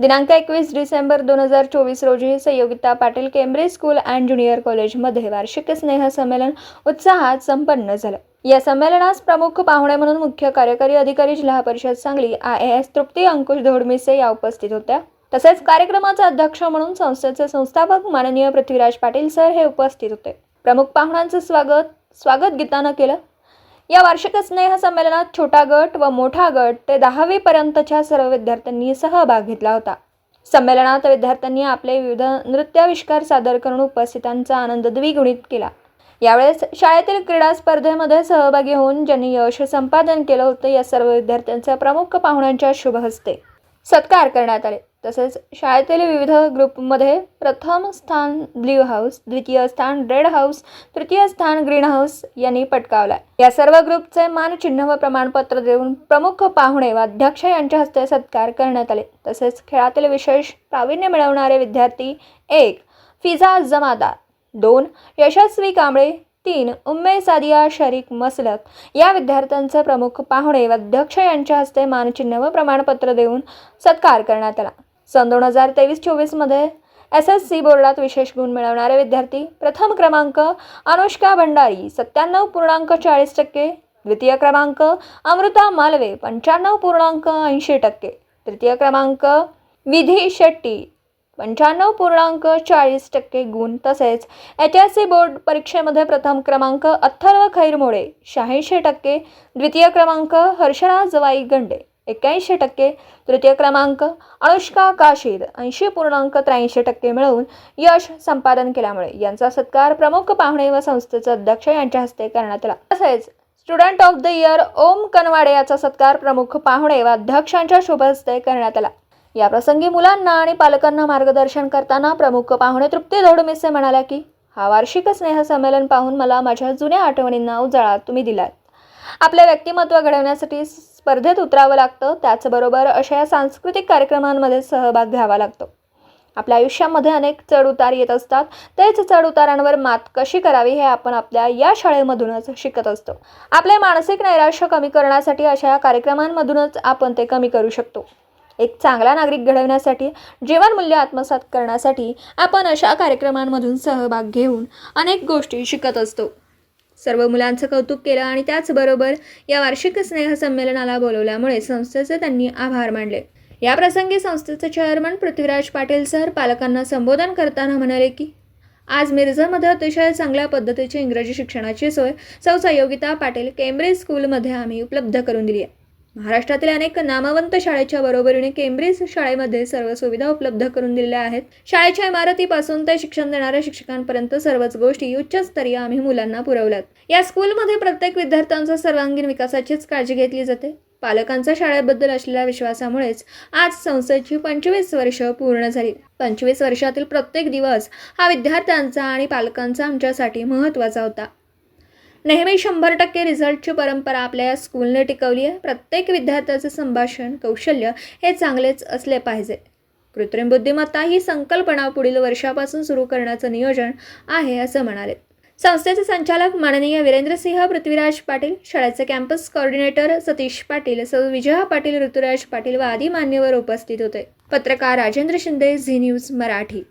दिनांक एकवीस डिसेंबर दोन हजार चोवीस रोजी Sanyogita Patil Cambridge school and junior कॉलेजमध्ये वार्षिक स्नेह संमेलन उत्साहात संपन्न झालं. या संमेलनास प्रमुख पाहुणे म्हणून मुख्य कार्यकारी अधिकारी जिल्हा परिषद सांगली आय एस तृप्ती अंकुश धोडमिसे या उपस्थित होत्या. तसेच कार्यक्रमाचा अध्यक्ष म्हणून संस्थेचे संस्थापक माननीय पृथ्वीराज पाटील सर हे उपस्थित होते. प्रमुख पाहुण्यांचं स्वागत स्वागत गीतानं केलं. या वार्षिक स्नेह संमेलनात छोटा गट व मोठा गट ते दहावीपर्यंतच्या सर्व विद्यार्थ्यांनी सहभाग घेतला होता. संमेलनात विद्यार्थ्यांनी आपले विविध नृत्याविष्कार सादर करून उपस्थितांचा आनंद द्विगुणित केला. यावेळेस शाळेतील क्रीडा स्पर्धेमध्ये सहभागी होऊन ज्यांनी यश संपादन केलं होतं या सर्व विद्यार्थ्यांचा प्रमुख पाहुण्यांच्या शुभ हस्ते सत्कार करण्यात आले. तसेच शाळेतील विविध ग्रुपमध्ये प्रथम स्थान ब्ल्यू हाऊस द्वितीय स्थान रेड हाऊस तृतीय स्थान ग्रीन हाऊस यांनी पटकावला या सर्व ग्रुपचे मानचिन्ह व प्रमाणपत्र देऊन प्रमुख पाहुणे व अध्यक्ष यांच्या हस्ते सत्कार करण्यात आले. तसेच खेळातील विशेष प्रावीण्य मिळवणारे विद्यार्थी एक फिजा जमादार. दोन यशस्वी कांबळे. तीन उम्मे सादिया शरीक मसलक. या विद्यार्थ्यांचे प्रमुख पाहुणे व अध्यक्ष यांच्या हस्ते मानचिन्ह व प्रमाणपत्र देऊन सत्कार करण्यात आला. सन दोन हजार तेवीस चोवीसमध्ये एस एस सी बोर्डात विशेष गुण मिळवणारे विद्यार्थी प्रथम क्रमांक अनुष्का भंडारी सत्त्याण्णव पूर्णांक चाळीस टक्के. द्वितीय क्रमांक अमृता मालवे पंच्याण्णव पूर्णांक ऐंशी टक्के. तृतीय क्रमांक विधी शेट्टी पंच्याण्णव पूर्णांक चाळीस टक्के गुण तसेच एच एस सी बोर्ड परीक्षेमध्ये प्रथम क्रमांक अथर्व खैरमोडे शहाऐंशी टक्के द्वितीय क्रमांक हर्षराज वाई गंडे एक्क्याऐंशी टक्के तृतीय क्रमांक अनुष्का काशीद ऐंशी पूर्णांक त्र्याऐंशी टक्के मिळवून यश संपादन केल्यामुळे यांचा सत्कार प्रमुख पाहुणे व संस्थेचे अध्यक्ष यांच्या हस्ते करण्यात आला. तसेच student of the year Om Kanwade याचा सत्कार प्रमुख पाहुणे व अध्यक्षांच्या शुभ हस्ते करण्यात आला. या प्रसंगी मुलांना आणि पालकांना मार्गदर्शन करताना प्रमुख पाहुणे तृप्ती धोडमिसे म्हणाल्या की हा वार्षिक स्नेह संमेलन पाहून मला माझ्या जुन्या आठवणींना उजाळा तुम्ही दिलात. आपले व्यक्तिमत्व घडवण्यासाठी स्पर्धेत उतरावं लागतं. त्याचबरोबर अशा या सांस्कृतिक कार्यक्रमांमध्ये सहभाग घ्यावा लागतो. आपल्या आयुष्यामध्ये अनेक चढउतार येत असतात. तेच चढउतारांवर मात कशी करावी हे आपण आपल्या या शाळेमधूनच शिकत असतो. आपले मानसिक नैराश्य कमी करण्यासाठी अशा या कार्यक्रमांमधूनच आपण ते कमी करू शकतो. एक चांगला नागरिक घडवण्यासाठी जीवनमूल्य आत्मसात करण्यासाठी आपण अशा कार्यक्रमांमधून सहभाग घेऊन अनेक गोष्टी शिकत असतो. सर्व मुलांचं कौतुक केलं आणि त्याचबरोबर या वार्षिक स्नेहसंमेलनाला बोलवल्यामुळे संस्थेचे त्यांनी आभार मानले. या प्रसंगी संस्थेचे चेअरमन पृथ्वीराज पाटील सर पालकांना संबोधन करताना म्हणाले की आज मिरजमध्ये अतिशय चांगल्या पद्धतीची इंग्रजी शिक्षणाची सोय सौ संयोगिता पाटील केम्ब्रिज स्कूलमध्ये आम्ही उपलब्ध करून दिली आहे. महाराष्ट्रातील अनेक नामवंत शाळेच्या बरोबरीने केम्ब्रिज शाळेमध्ये सर्व सुविधा उपलब्ध करून दिलेल्या आहेत. शाळेच्या इमारतीपासून ते शिक्षण देणाऱ्या शिक्षकांपर्यंत सर्वच गोष्टी उच्चस्तरीय आम्ही मुलांना पुरवल्यात. या स्कूलमध्ये प्रत्येक विद्यार्थ्यांचा सर्वांगीण विकासाचीच काळजी घेतली जाते. पालकांचा शाळेबद्दल असलेल्या विश्वासामुळेच आज संस्थेची पंचवीस वर्ष पूर्ण झाली. पंचवीस वर्षातील प्रत्येक दिवस हा विद्यार्थ्यांचा आणि पालकांचा आमच्यासाठी महत्त्वाचा होता. नेहमी शंभर टक्के रिझल्टची परंपरा आपल्या या स्कूलने टिकवली आहे. प्रत्येक विद्यार्थ्याचं संभाषण कौशल्य हे चांगलेच असले पाहिजे. कृत्रिम बुद्धिमत्ता ही संकल्पना पुढील वर्षापासून सुरू करण्याचं नियोजन आहे असं म्हणाले. संस्थेचे संचालक माननीय वीरेंद्रसिंह पृथ्वीराज पाटील शाळेचे कॅम्पस कोऑर्डिनेटर सतीश पाटील सौ विजया पाटील ऋतुराज पाटील व आदी मान्यवर उपस्थित होते. पत्रकार राजेंद्र शिंदे झी न्यूज मराठी.